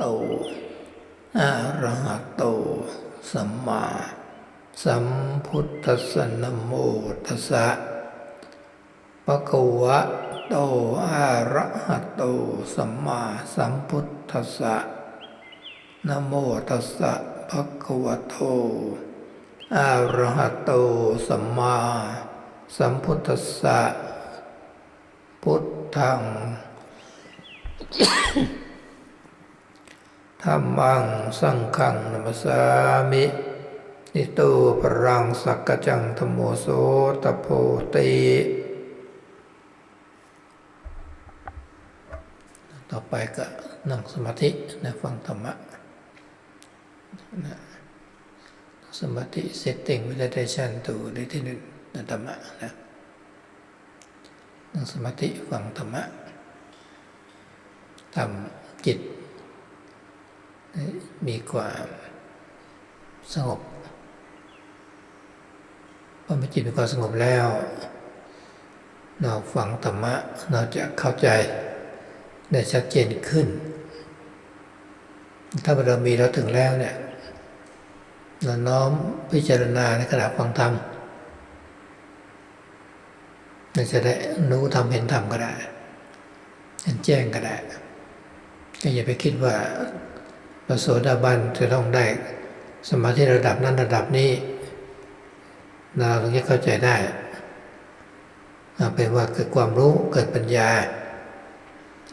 โตอะระหะโต สัมมาสัมพุทธัสสะนโมตัสสะปะคะวะโตอะระหะโต สัมมาสัมพุทธัสสะนโมตัสสะภะคะวะโตอะระหะโต สัมมาสัมพุทธัสสะพุทธัง ธรรมังสังฆังนัมสสามินิโตปรังสักกจังธมโมโสตโพติต่อไปก็นั่งสมาธินะฟังธรรมะนะสมาธิ setting meditation ตัวได้ที่หนึ่งนะธรรมะนะนั่งสมาธิฟังธรรมะทำจิต มีความสงบพอมีจิตมีความสงบแล้ว เราฟังธรรมะเราจะเข้าใจได้ชัดเจนขึ้น ถ้าเรามีเราถึงแล้วเนี่ยเราน้อมพิจารณาในขณะฟังธรรมเราจะได้รู้ธรรมเห็นธรรมก็ได้เห็นแจ้งก็ได้ก็อย่าไปคิดว่า ระโสดาบันจะต้องได้สมาธิระดับนั้นระดับนี้เราถึงจะเข้าใจได้เป็นว่าเกิดความรู้เกิดปัญญา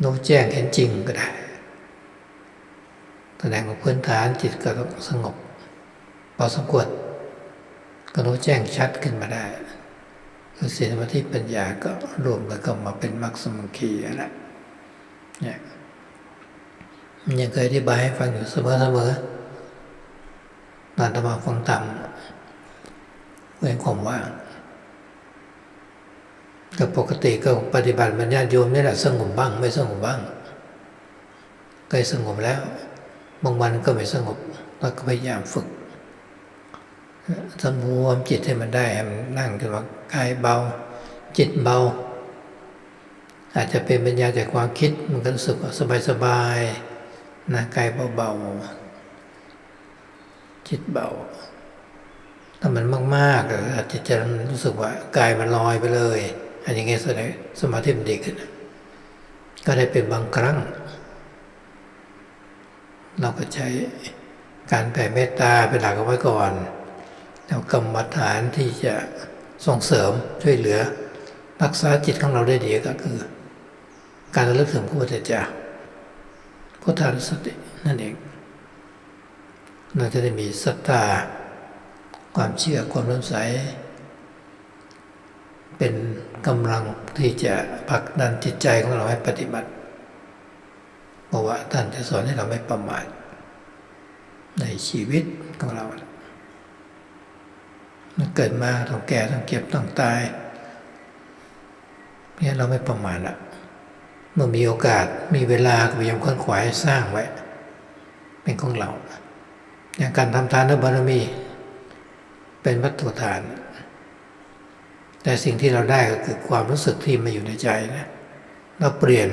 รู้แจ้งเห็นจริงก็ได้แสดงว่าพื้นฐานจิตก็ต้องสงบพอสมควรก็รู้แจ้งชัดขึ้นมาได้คือศีลสมาธิปัญญาก็รวมกันก็มาเป็นมรรคสมังคีนะเนี่ย ยังเคยอธิบายให้ฟังอยู่เสมอเสมอตอนธรรมาฟังธรรมเรื่องความว่างก็ปกติก็ปฏิบัติบรรยาโยมนี่แหละสงบบ้าง ไม่สงบบ้างเคยสงบแล้วบางวันก็ไม่สงบเราก็พยายามฝึกสำรวมจิตให้มันได้มันนั่งจนว่ากายเบา จิตเบา อาจจะเป็นปัญญาจากความคิดมันก็รู้สึกสบายๆ นะกายเบาๆจิตเบาถ้ามันมากๆอาจจะจะรู้สึกว่ากายมันลอยไปเลย อันอย่างเงี้ยแสดงสมาธิมันดีขึ้น ก็ได้เป็นบางครั้ง เราก็ใช้การแผ่เมตตาเป็นหลักเอาไว้ก่อน แล้วกรรมฐานที่จะส่งเสริมช่วยเหลือ รักษาจิตของเราได้ดีก็คือ การระลึกถึงพระพุทธเจ้า พุทธานุสตินั่นเอง เราจะได้มีศรัทธาความเชื่อความร่มใสเป็นกำลังที่จะผลักดันจิตใจของเราให้ปฏิบัติเพราะว่าท่านจะสอนให้เราไม่ประมาทในชีวิตของเราเกิดมาต้องแก่ต้องเก็บต้องตายเนี่ยเราไม่ประมาทละ เมื่อมีโอกาสมีเวลาก็พยายามค้นขวายสร้างไว้ เป็นของเรา อย่างการทำทานบารมี เป็นวัตถุทาน แต่สิ่งที่เราได้ก็คือความรู้สึกที่มาอยู่ในใจนะ เราเปลี่ยน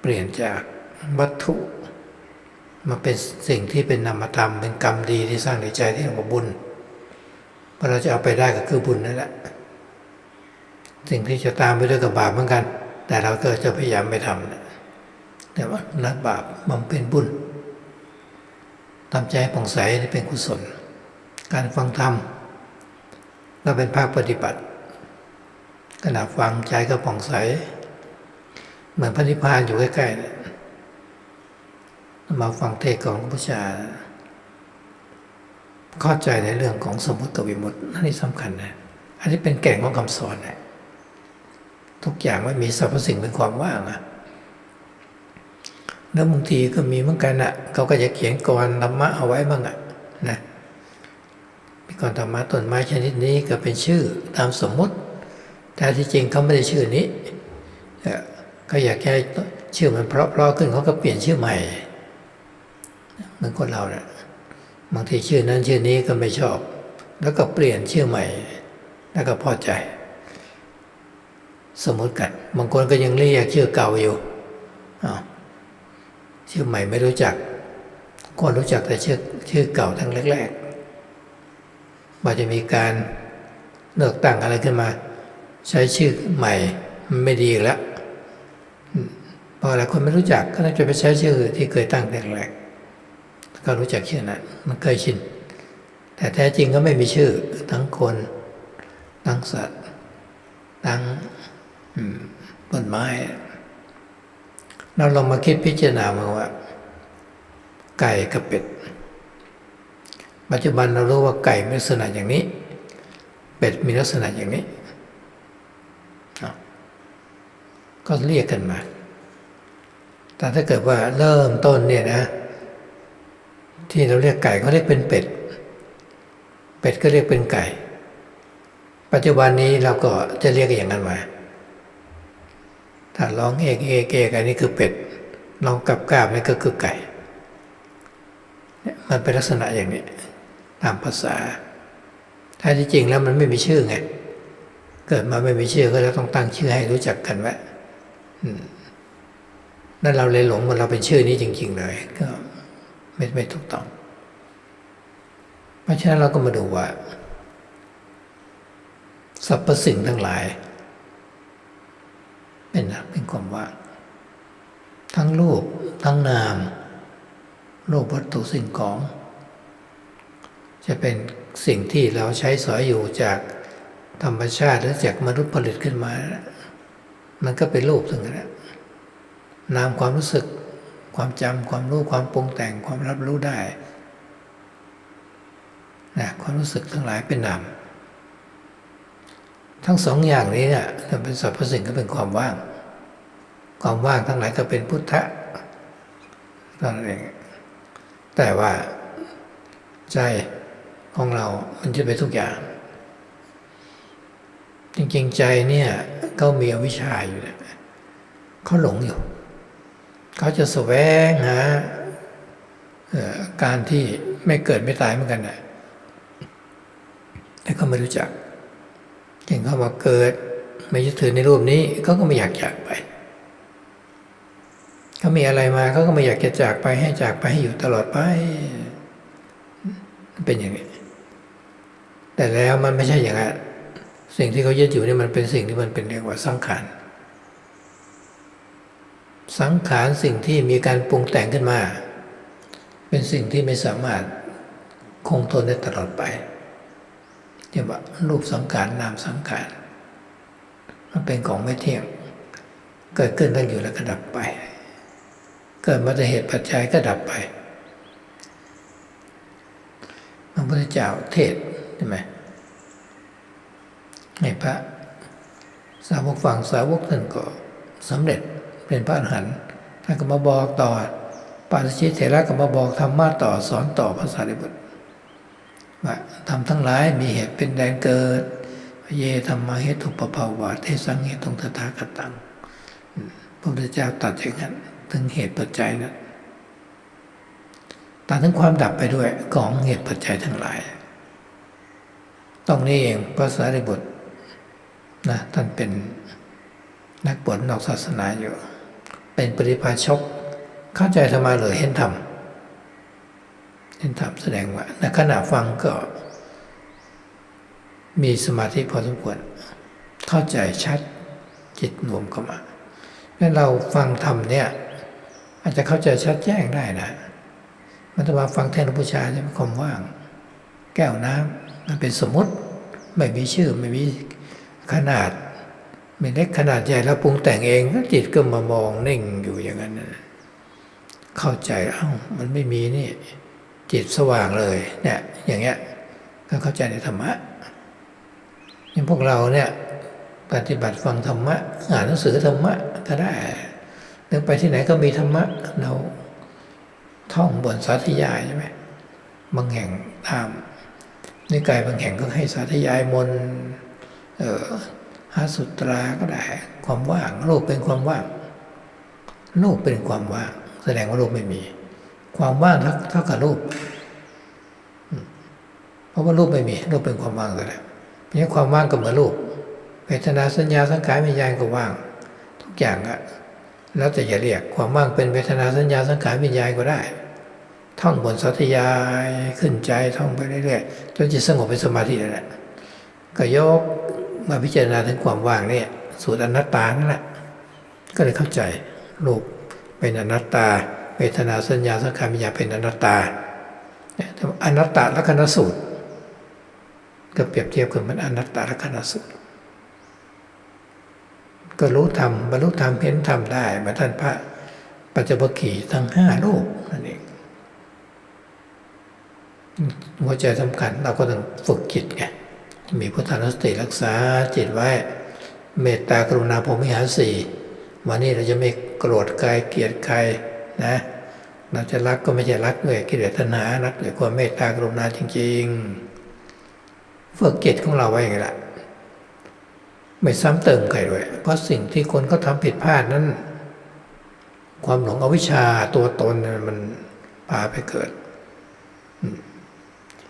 เปลี่ยนจากวัตถุมาเป็นสิ่งที่เป็นนามธรรมเป็นกรรมดีที่สร้างในใจที่เรียกว่าบุญเราจะเอาไปได้ก็คือบุญนั่นแหละสิ่งที่จะตามไปด้วยกับบาปเหมือนกัน แต่เราก็จะพยายามไม่ทำนะแต่ว่าละบาปมันเป็นบุญทำใจผ่องใสเป็นกุศล การฟังธรรมก็เป็นภาคปฏิบัติขณะฟังใจก็ผ่องใส เหมือนพระนิพพานอยู่ใกล้ๆเนี่ยมาฟังเทศของพระชาเข้าใจในเรื่องของสมมติกับวิมุตติอันนี้สำคัญนะ อันนี้เป็นแก่นของคำสอนนะ ทุกอย่างไม่มีสรรพสิ่งเป็นความว่างนะแล้วบางทีก็มีเหมือนกันอะเขาก็จะเขียนกรธรรมะเอาไว้บ้างอะนะมีกรธรรมะต้นไม้ชนิดนี้ก็เป็นชื่อตามสมมติ แต่ที่จริงเขาไม่ได้ชื่อนี้ก็อยากแค่ชื่อมันเพราะเพาะขึ้นเขาก็เปลี่ยนชื่อใหม่เหมือนคนเราเนะี่ยบางทีชื่อนั้นชื่อนี้ก็ไม่ชอบ แล้วก็เปลี่ยนชื่อใหม่ แล้วก็พอใจ สมมติกันบางคนก็ยังเรียกชื่อเก่าอยู่ชื่อใหม่ไม่รู้จัก คนรู้จักแต่ชื่อชื่อเก่าทั้งแรกๆว่าจะมีการเลือกตั้งอะไรขึ้นมา ใช้ชื่อใหม่มันไม่ดีแล้วเพราะหลายคนไม่รู้จักก็ต้องจะไปใช้ชื่อที่เคยตั้งแต่แรกๆก็รู้จักชื่อนั้นมันเคยชิน แต่แท้จริงก็ไม่มีชื่อทั้งคน ทั้งสัตว์ ทั้ง ต้นไม้ เราลองมาคิดพิจารณามาว่า ไก่กับเป็ด ปัจจุบันเรารู้ว่าไก่มีลักษณะอย่างนี้ เป็ดมีลักษณะอย่างนี้ ก็เรียกกันมา แต่ถ้าเกิดว่าเริ่มต้นเนี่ยนะ ที่เราเรียกไก่เขาเรียกเป็นเป็ด เป็ดก็เรียกเป็นไก่ ปัจจุบันนี้เราก็จะเรียกอย่างนั้นมา ถ้าร้องเอกเอกเอกอันนี้คือเป็ดร้องกับกาบนี่ก็คือไก่เนี่ยมันเป็นลักษณะอย่างนี้ ตามภาษาแท้ที่จริงแล้วมันไม่มีชื่อไง เกิดมาไม่มีชื่อก็จะต้องตั้งชื่อให้รู้จักกันไว้นั่นเราเลยหลงว่าเราเป็นชื่อนี้จริง ๆ เลย ก็ไม่ไม่ถูกต้อง เพราะฉะนั้นเราก็มาดูว่าสรรพสิ่งทั้งหลาย เป็นอะไรเป็นความว่างทั้งรูปทั้งนามรูปวัตถุสิ่งของ จะเป็นสิ่งที่เราใช้สอยอยู่จากธรรมชาติหรือจากมนุษย์ผลิตขึ้นมา มันก็เป็นรูปทั้งนั้นแหละนามความรู้สึกความจำความรู้ความปรุงแต่งความรับรู้ได้นะความรู้สึกทั้งหลายเป็นนาม ทั้งสองอย่างนี้เนี่ยเป็นสรรพสิ่งก็เป็นความว่าง ความว่างทั้งหลายก็เป็นพุทธะนั่นเองแต่ว่าใจของเรา มันจะเป็นทุกอย่าง จริงๆใจเนี่ยเขามีอวิชชาอยู่เขาหลงอยู่ เขาจะแสวงหาการที่ไม่เกิดไม่ตายเหมือนกันนะแต่เขาไม่รู้จัก เก่งเขามาเกิด ไม่ยึดถือในรูปนี้เขาก็ไม่อยากจากไปเขามีอะไรมาเขาก็ไม่อยากจะจากไปให้จากไปให้อยู่ตลอดไปเป็นอย่างนี้ แต่แล้วมันไม่ใช่อย่างนั้นสิ่งที่เขายึดอยู่นี่มันเป็นสิ่งที่มันเป็นเรียกว่าสังขารสังขารสิ่งที่มีการปรุงแต่งขึ้นมา เป็นสิ่งที่ไม่สามารถคงทนได้ตลอดไป เรียกว่ารูปสังขารนามสังขารมันเป็นของไม่เที่ยง เกิดขึ้นตั้งอยู่แล้วก็ดับไป เกิดมาจากเหตุปัจจัยก็ดับไปพระพุทธเจ้าเทศใช่ไหมให้พระสาวกฝั่งสาวกท่านก็สำเร็จเป็นพระอรหันต์ท่านก็มาบอกต่อปาริชิตเถระก็มาบอกธรรมะต่อสอนต่อภาษาริบุตร ทำทั้งหลายมีเหตุเป็นแดนเกิด เยธรรมาเหตุปภาวะเทสังเหตุตรงตถาคตังพระพุทธเจ้าตรัดอย่างนั้นถึงเหตุปัจจัยนั้นตัดถึงความดับไปด้วยของเหตุปัจจัยทั้งหลาย ตรงนี้เองพระสารีบุตรนะท่านเป็นนักบวชนอกศาสนาอยู่ เป็นปริพาชก เข้าใจธรรมาเลยเห็นธรรม เห็นธรรมแสดงว่าในขณะฟังก็มีสมาธิพอสมควร เข้าใจชัดจิตรวมเข้ามางั้นเราฟังธรรมเนี่ย อาจจะเข้าใจชัดแจ้งได้นะ มันจะมาฟังแทนหลวงพ่อชาจะเป็นความว่าง แก้วน้ำมันเป็นสมมติ ไม่มีชื่อไม่มีขนาด ไม่เล็กขนาดใหญ่แล้วปรุงแต่งเองจิตก็มามองนิ่งอยู่อย่างนั้นเข้าใจเอ้ามันไม่มีนี่ จิตสว่างเลยเนี่ยอย่างเงี้ยก็เข้าใจในธรรมะอย่างพวกเราเนี่ยปฏิบัติฟังธรรมะอ่านหนังสือธรรมะก็ได้เดินไปที่ไหนก็มีธรรมะเราท่องบนสาธยายใช่ไหมบางแห่งตามนิกายบางแห่งก็ให้สาธยายมนต์เออหาสุตราก็ได้ ความว่างโลกเป็นความว่างโลกเป็นความว่าง แสดงว่าโลกไม่มี ความว่างเท่ากับรูป เพราะว่ารูปไม่มีรูปเป็นความว่างแต่แล้วเพราะฉะนั้นความว่างก็เหมือนรูปเวทนาสัญญาสังขารวิญญาณก็ว่าง ทุกอย่างอะแล้วแต่จะเรียกความว่างเป็นเวทนาสัญญาสังขารวิญญาณก็ได้ ท่องบนสัตยายขึ้นใจท่องไปเรื่อยๆจนจิตสงบเป็นสมาธินั่นแหละก็ยกมาพิจารณาถึงความว่างเนี่ยสูตรอนัตตานั่นแหละก็เลยเข้าใจรูปเป็นอนัตตา เวทนาสัญญาสังขารวิญญาณเป็นอนัตตาเนี่ยอนัตตลักษณสูตร ก็เปรียบเทียบกันมันอนัตตลักษณสูตร ก็รู้ธรรมบรรลุธรรมเห็นธรรมได้เหมาท่านพระปัจจบขีทั้งห้ารูปนั่นเองหัวใจสำคัญเราก็ต้องฝึกจิตไงมีพุทธานุสติรักษาจิตไว้ เมตตากรุณาพรมิหารสี่วันนี้เราจะไม่โกรธใครเกลียดใคร นะเราจะรักก็ไม่ใช่รักด้วยกิเลสตัณหารักด้วยความเมตตากรุณาจริงๆฝึกจิตของเราไว้อย่างไรล่ะไม่ซ้ำเติมใครด้วย เพราะสิ่งที่คนเขาทำผิดพลาดนั้น ความหลงอวิชชาตัวตนมันพาไปเกิด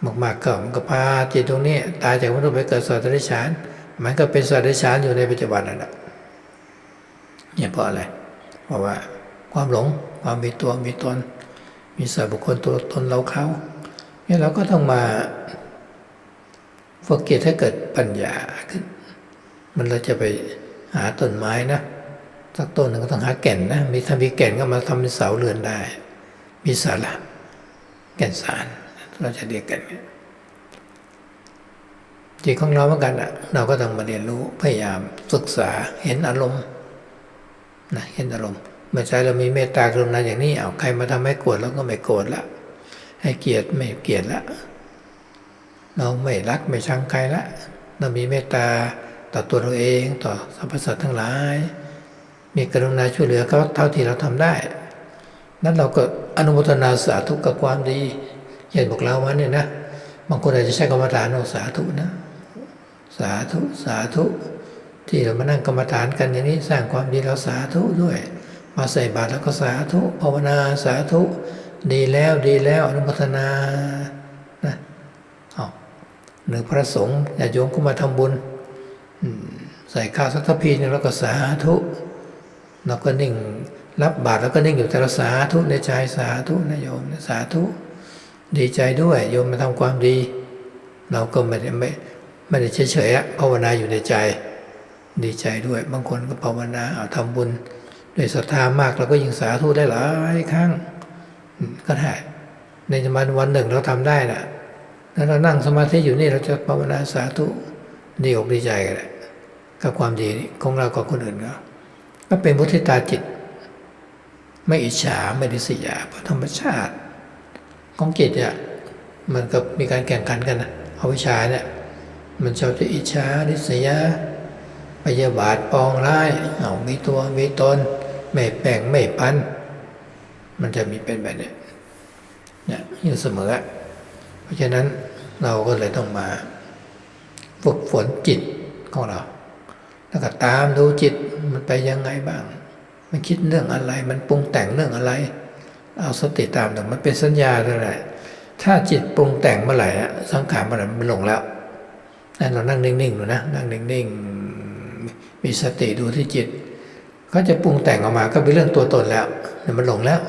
มมากๆก็มันก็พาจิตตรงนี้ ตายจากมนุษย์ไปเกิดสัตว์เดรัจฉาน มันก็เป็นสัตว์เดรัจฉานอยู่ในปัจจุบันนั่นแหละเนี่ยเพราะอะไร เพราะว่าความหลง ความมีตัวมีตน มีสัตว์บุคคลตัวตนเราเขาเนี่ยเราก็ต้องมาฝึกจิตให้เกิดปัญญาขึ้น มันเราจะไปหาต้นไม้นะสักต้นหนึ่งก็ต้องหาแก่นนะมีถ้ามีแก่นก็มาทำเป็นเสาเรือนได้ มีสาระแก่นสารเราจะเรียกกันเนี่ยจิตของเราเหมือนกันอะ เราก็ต้องมาเรียนรู้พยายามศึกษาเห็นอารมณ์นะเห็นอารมณ์ มื่อใจเรามีเมตตากรุณาอย่างนี้เอาใครมาทำให้โกรธเราก็ไม่โกรธละ ให้เกลียดไม่เกลียดละ เราไม่รักไม่ชังใครละ เรามีเมตตาต่อตัวเราเองต่อสรรพสัตว์ทั้งหลาย มีกรุณาช่วยเหลือเขาเท่าที่เราทำได้ นั้นเราก็อนุโมทนาสาธุกับความดีเช่นบอกเราวันเนี่ยนะบางคนอาจจะใช้กรรมฐานเอาสาธุนะ สาธุสาธุที่เรามานั่งกรรมฐานกันอย่างนี้สร้างความดีเราสาธุด้วย มาใส่บาตรแล้วก็สาธุภาวนาสาธุ ดีแล้วดีแล้วอนุโมทนานะเอาหรือพระสงฆ์ญาติโยมก็มาทำบุญใส่ข้าวสักทพีนึงแล้วก็สาธุเราก็นิ่งรับบาตรแล้วก็นิ่งอยู่แต่ละสาธุในใจสาธุนะโยมสาธุดีใจด้วยโยมมาทำความดี เราก็ไม่ได้ไม่ไม่ได้เฉยๆภาวนาอยู่ในใจ ดีใจด้วย บางคนก็ภาวนาเอาทำบุญ ด้วยศรัทธามากเราก็ยิ่งสาธุได้หลายครั้งก็ได้ในวันวันหนึ่งเราทำได้นะแล้วเรานั่งสมาธิอยู่นี่เราจะภาวนาสาธุดีอกดีใจกันแหละกับความดีของเรากับคนอื่นก็ก็เป็นมุทิตาจิต ไม่อิจฉาไม่ดิสยาเพราะธรรมชาติ ของจิตเนี่ยมันก็มีการแข่งขันกันนะเอาวิชาเนี่ยมันชอบจะอิจฉาดิษยา ยาบาทปองร้ายเอามีตัวมีตนไม่แบ่งไม่ปัน มันจะมีเป็นแบบนี้เนี่ยอยู่เสมอ เพราะฉะนั้นเราก็เลยต้องมา ฝึกฝนจิตของเรา แล้วก็ตามดูจิตมันไปยังไงบ้าง มันคิดเรื่องอะไร มันปรุงแต่งเรื่องอะไร เอาสติตามแต่มันเป็นสัญญาเลยแหละถ้าจิตปรุงแต่งเมื่อไหร่สังขารเมื่อไหร่มันหลงแล้วนั่นเรานั่งนิ่งๆดูนะ นั่งนิ่งๆ มีสติดูที่จิต ก็จะปรุงแต่งออกมาก็เป็นเรื่องตัวตนแล้วมันหลงแล้ว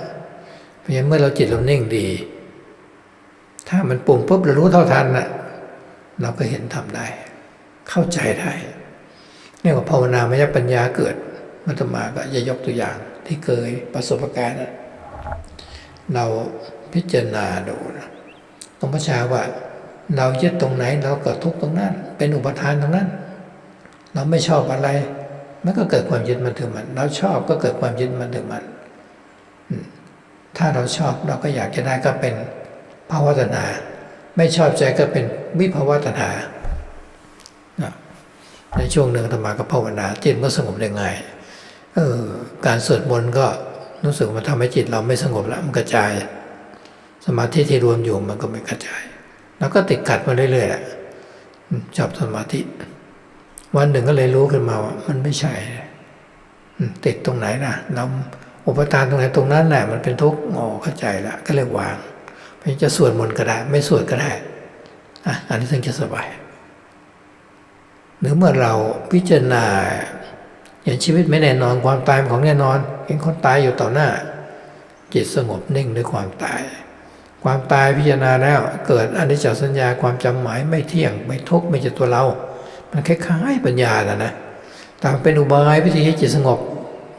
เพราะฉะนั้นเมื่อเราจิตเรานิ่งดี ถ้ามันปรุงปุ๊บเรารู้เท่าทันนะเราก็เห็นทำได้ เข้าใจได้เรียกว่าภาวนาไม่ใช่ปัญญาเกิดมัตมาก็จะยกตัวอย่างที่เคยประสบการณ์ เราพิจารณาดูนะตรงพระชาว่า เรายึดตรงไหนเราก็ทุกตรงนั้น เป็นอุปทานตรงนั้น เราไม่ชอบอะไร มันก็เกิดความยึดมันถึงมัน เราชอบก็เกิดความยึดมันถึงมัน ถ้าเราชอบเราก็อยากจะได้ก็เป็นภาวะตนา ไม่ชอบใจก็เป็นวิภาวะตนาในช่วงหนึ่งธรรมาก็ภาวนาจิตก็สงบได้ง่ายเออการสวดมนต์ก็รู้สึกมันทำให้จิตเราไม่สงบแล้วมันกระจาย สมาธิที่รวมอยู่มันก็ไม่กระจาย แล้วก็ติดขัดมาเรื่อยๆแหละจับสมาธิ วันหนึ่งก็เลยรู้ขึ้นมาว่ามันไม่ใช่ติดตรงไหนนะเราอุปทานตรงไหนตรงนั้นแหละมันเป็นทุกข์อ๋อเข้าใจละก็เลยวางเพราะจะสวดมนต์ก็ได้ ไม่สวดก็ได้อะอันนี้ถึงจะสบาย หรือเมื่อเราพิจารณาเห็นชีวิตไม่แน่นอนความตายเป็นของแน่นอน เห็นคนตายอยู่ต่อหน้า จิตสงบนิ่งด้วยความตาย ความตายพิจารณาแล้ว เกิดอนิจจสัญญาความจำหมายไม่เที่ยง ไม่ทุกข์ไม่ใช่ตัวเรา มันคล้ายๆปัญญาแหละนะแต่มันเป็นอุบายวิธีให้จิตสงบ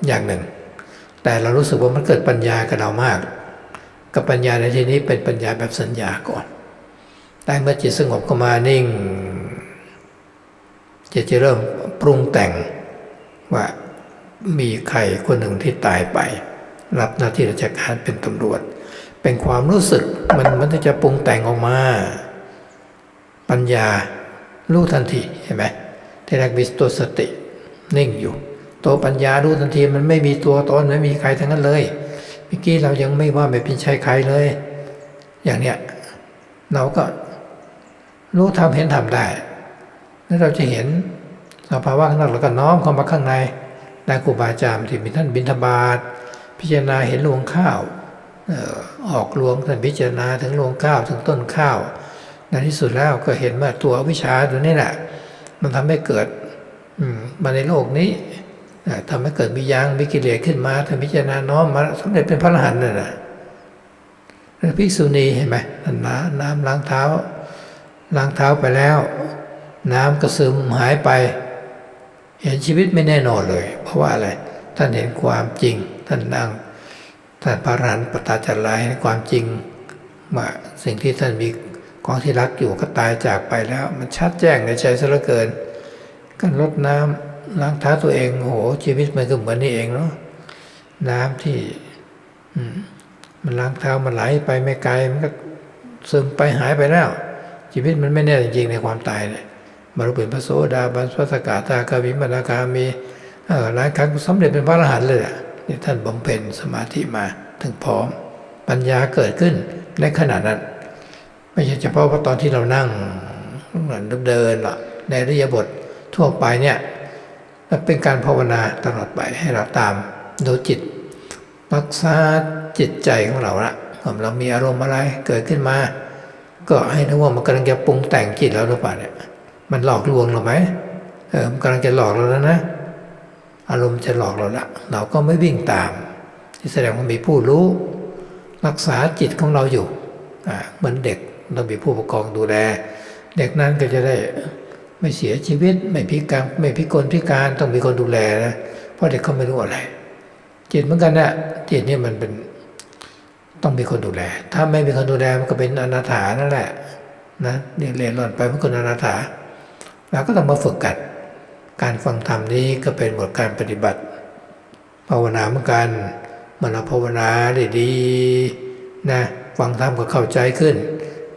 อย่างหนึ่ง แต่เรารู้สึกว่ามันเกิดปัญญากับเรามาก กับปัญญาในที่นี้เป็นปัญญาแบบสัญญาก่อน แต่เมื่อจิตสงบก็มานิ่งจิตจะเริ่มปรุงแต่งว่ามีใครคนหนึ่งที่ตายไป รับหน้าที่ราชการเป็นตำรวจ เป็นความรู้สึกมันมันจะปรุงแต่งออกมา ปัญญา รู้ทันทีเห็นไหมที่แรกมีตัวสติ นิ่งอยู่ ตัวปัญญารู้ทันทีมันไม่มีตัวตนไม่มีใครทั้งนั้นเลยเมื่อกี้เรายังไม่ว่าไม่เป็นใช่ใครเลย อย่างเนี้ยเราก็รู้ทำเห็นทำได้ แล้วเราจะเห็นสภาวะข้างนอกแล้วก็น้อมเข้ามาข้างในนายครูบาอาจารย์ที่มีท่านบิณฑบาตพิจารณาเห็นรวงข้าวออออกรวงท่านพิจารณาถึงรวงข้าวถึงต้นข้าว ในที่สุดแล้วก็เห็นว่าตัววิชาตัวนี้แหละ มันทำให้เกิดมาในโลกนี้อ่าทำให้เกิดมียางมีกิเลสขึ้นมาท่านพิจารณาน้อมมาสำเร็จเป็นพระอรหันต์นั่นแหละภิกษุณีเห็นไหมนน้ำน้ำล้างเท้า ล้างเท้าไปแล้ว น้ำก็ซึมหายไป เห็นชีวิตไม่แน่นอนเลย เพราะว่าอะไรท่านเห็นความจริง ท่านนั่งท่านพระอรหันต์ปตาจันลายเห็นความจริงว่าสิ่งที่ท่านมี ของที่รักอยู่ก็ตายจากไปแล้ว มันชัดแจ้งในใจซะเหลือเกินก็ลดน้ำล้างเท้าตัวเองโอ้โหชีวิตมันก็เหมือนนี่เองเนาะน้ำที่อมันล้างเท้ามันไหลไปไม่ไกลมันก็ซึมไปหายไปแล้ว ชีวิตมันไม่แน่จริงในความตายเนี่ยมารุเป็นพระโสดาบันพระสกาตากาวิมนาคามีหลายครั้งสำเร็จเป็นพระอรหันต์เลยนี่ท่านบำเพ็ญสมาธิมาถึงพร้อมปัญญาเกิดขึ้นในขณะนั้น ไม่ใช่เฉพาะว่าตอนที่เรานั่งเหมือนเดินหรอกในอริยบททั่วไปเนี่ยเป็นการภาวนาตลอดไปให้เราตามดูจิตรักษาจิตใจของเราละเรามีอารมณ์อะไรเกิดขึ้นมา ก็ให้นึกว่ามันกำลังจะปรุงแต่งจิตเราหรือเปล่าเนี่ยมันหลอกลวงเราไหมเออมันกำลังจะหลอกเราแล้วนะ อารมณ์จะหลอกเราละเราก็ไม่วิ่งตาม ที่แสดงว่ามีผู้รู้ รักษาจิตของเราอยู่เหมือนเด็ก ต้องมีผู้ปกครองดูแล เด็กนั้นก็จะได้ไม่เสียชีวิต ไม่พิการไม่พิกลพิการต้องมีคนดูแลนะเพราะเด็กเขาไม่รู้อะไร จิตเหมือนกันนะจิตนี่มันเป็นต้องมีคนดูแล ถ้าไม่มีคนดูแลมันก็เป็นอนาถานั่นแหละนะเนี่ยเรียนรอนไปมันก็อนาถาเราก็ต้องมาฝึกกัน การฟังธรรมนี้ก็เป็นบทการปฏิบัติ ภาวนาเหมือนกันมันเราภาวนาได้ดีนะฟังธรรมก็เข้าใจขึ้น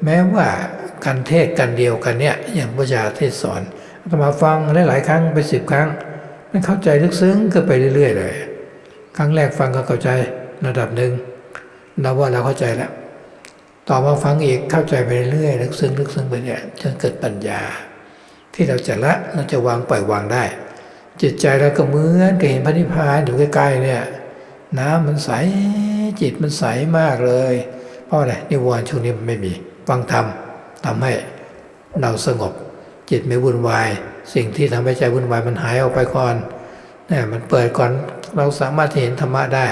แม้ว่าการเทศกันเดียวกันเนี่ยอย่างพระยาเทศสอนอาตมาฟังหลายๆครั้งไปสิบครั้ง มันเข้าใจลึกซึ้งก็ไปเรื่อย ๆ เลย ครั้งแรกฟังก็เข้าใจระดับหนึ่งเราว่าเราเข้าใจแล้วต่อมาฟังอีกเข้าใจไปเรื่อยๆลึกซึ้งลึกซึ้งไปเนี่ยจนเกิดปัญญา ที่เราจะละเราจะวางปล่อยวางได้ จิตใจเราก็เหมือนกับเห็นพระนิพพานอยู่ใกล้ๆเนี่ยน้ำมันใสจิตมันใสมากเลย เพราะอะไรนิวรณ์ช่วงนี้มันไม่มี ฟังธรรมทำให้เราสงบ จิตไม่วุ่นวาย สิ่งที่ทำให้ใจวุ่นวายมันหายออกไปก่อนเนี่ยมันเปิดก่อนเราสามารถเห็นธรรมะได้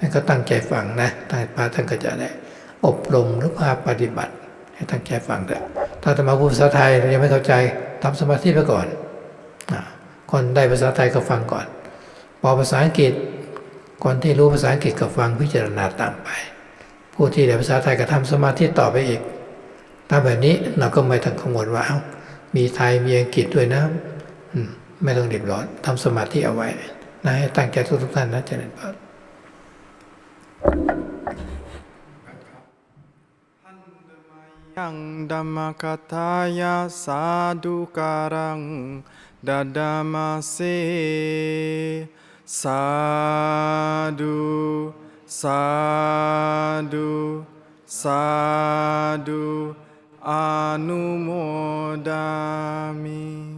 นั่นก็ตั้งใจฟังนะท่านพระท่านก็จะได้อบรมหรือพาปฏิบัติ ให้ตั้งใจฟังเถอะถ้าธรรมาพูดภาษาไทยยังไม่เข้าใจทำสมาธิไปก่อนคนได้ภาษาไทยก็ฟังก่อนพอภาษาอังกฤษคนที่รู้ภาษาอังกฤษก็ฟังพิจารณาตามไป ผู้ที่ได้ภาษาไทยก็ทำสมาธิต่อไปอีก ถ้าแบบนี้เราก็ไม่ต้องกังวลว่าเอ้ามีไทยมีอังกฤษด้วยนะไม่ต้องเดือดร้อนทำสมาธิเอาไว้นะให้ตั้งใจทุกท่านนะเจริญพรยังดัมมกทายาสาธุการังดาดามาเซสาธุสาธุสาธุอนุโมดามิ